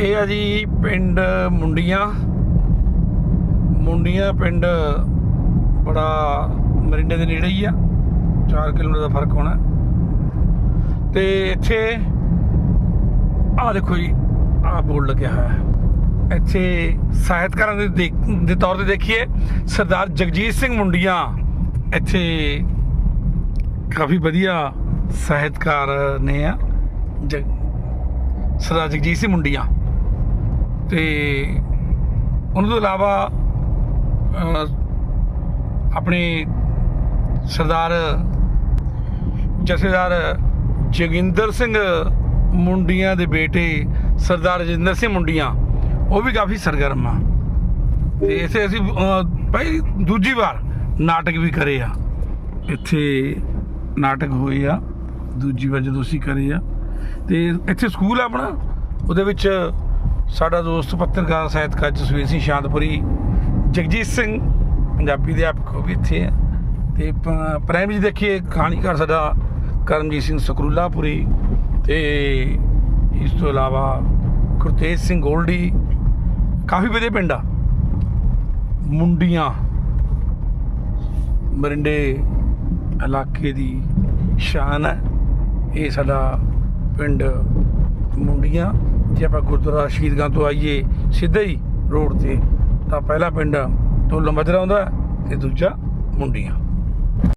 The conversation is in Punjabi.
ਇਹ ਆ ਜੀ ਪਿੰਡ ਮੁੰਡੀਆਂ। ਮੁੰਡੀਆਂ ਪਿੰਡ ਬੜਾ ਮਰਿੰਡੇ ਦੇ ਨੇੜੇ ਹੀ ਆ। 4 ਕਿਲੋਮੀਟਰ ਦਾ ਫ਼ਰਕ ਹੋਣਾ। ਤੇ ਇੱਥੇ ਆ ਦੇਖੋ ਜੀ ਆ ਬੋਰਡ ਲੱਗਿਆ ਹੋਇਆ ਹੈ। ਇੱਥੇ ਸਾਹਿਤਕਾਰਾਂ ਦੇ ਦੇ ਤੌਰ ਤੇ ਦੇਖੀਏ, ਸਰਦਾਰ ਜਗਜੀਤ ਸਿੰਘ ਮੁੰਡੀਆਂ ਇੱਥੇ ਕਾਫੀ ਵਧੀਆ ਸਾਹਿਤਕਾਰ ਨੇ ਆ। ਜਗ ਸਰਦਾਰ ਜਗਜੀਤ ਸਿੰਘ ਮੁੰਡੀਆਂ। ਤੇ ਉਹਨਾਂ ਤੋਂ ਇਲਾਵਾ ਆਪਣੇ ਸਰਦਾਰ ਜਥੇਦਾਰ ਜੋਗਿੰਦਰ ਸਿੰਘ ਮੁੰਡੀਆਂ ਦੇ ਬੇਟੇ ਸਰਦਾਰ ਰਜਿੰਦਰ ਸਿੰਘ ਮੁੰਡੀਆਂ, ਉਹ ਵੀ ਕਾਫੀ ਸਰਗਰਮ ਆ। ਤੇ ਇਥੇ ਅਸੀਂ ਭਾਈ ਦੂਜੀ ਵਾਰ ਨਾਟਕ ਵੀ ਕਰੇ ਆ। ਇੱਥੇ ਨਾਟਕ ਹੋਏ ਆ, ਦੂਜੀ ਵਾਰ ਜਦੋਂ ਅਸੀਂ ਕਰੇ ਆ। ਤੇ ਇੱਥੇ ਸਕੂਲ ਆਪਣਾ, ਉਹਦੇ ਵਿੱਚ ਸਾਡਾ ਦੋਸਤ ਪੱਤਰਕਾਰ ਸਾਹਿਤਕਾਰ ਜਸਵੀਰ ਸਿੰਘ ਸ਼ਾਂਤਪੁਰੀ, ਜਗਜੀਤ ਸਿੰਘ, ਪੰਜਾਬੀ ਦੇ ਆਪ ਉਹ ਵੀ ਇੱਥੇ ਹੈ ਤੇ ਪ- ਪ੍ਰਾਇਮ ਜੀ ਦੇਖੀਏ ਕਹਾਣੀਕਾਰ ਸਾਡਾ ਕਰਮਜੀਤ ਸਿੰਘ ਸਕਰੂਲਾਪੁਰੀ ਤੇ ਇਸ ਤੋਂ ਇਲਾਵਾ ਗੁਰਤੇਜ ਸਿੰਘ ਗੋਲਡੀ, ਕਾਫੀ ਵਧੀਆ ਪਿੰਡ ਆ। ਮੁੰਡੀਆਂ, ਮਰਿੰਡੇ ਇਲਾਕੇ ਦੀ ਸ਼ਾਨ ਹੈ ਇਹ ਸਾਡਾ ਪਿੰਡ ਮੁੰਡੀਆਂ। ਜੇ ਆਪਾਂ ਗੁਰਦੁਆਰਾ ਸ਼ਹੀਦਗਾਂ ਤੋਂ ਆਈਏ, ਸਿੱਧਾ ਹੀ ਰੋਡ ਤੇ। ਤਾਂ ਪਹਿਲਾ ਪਿੰਡ ਢੋਲੋ ਮਜਰਾ ਆਉਂਦਾ ਹੈ ਤੇ ਦੂਜਾ ਮੁੰਡੀਆਂ।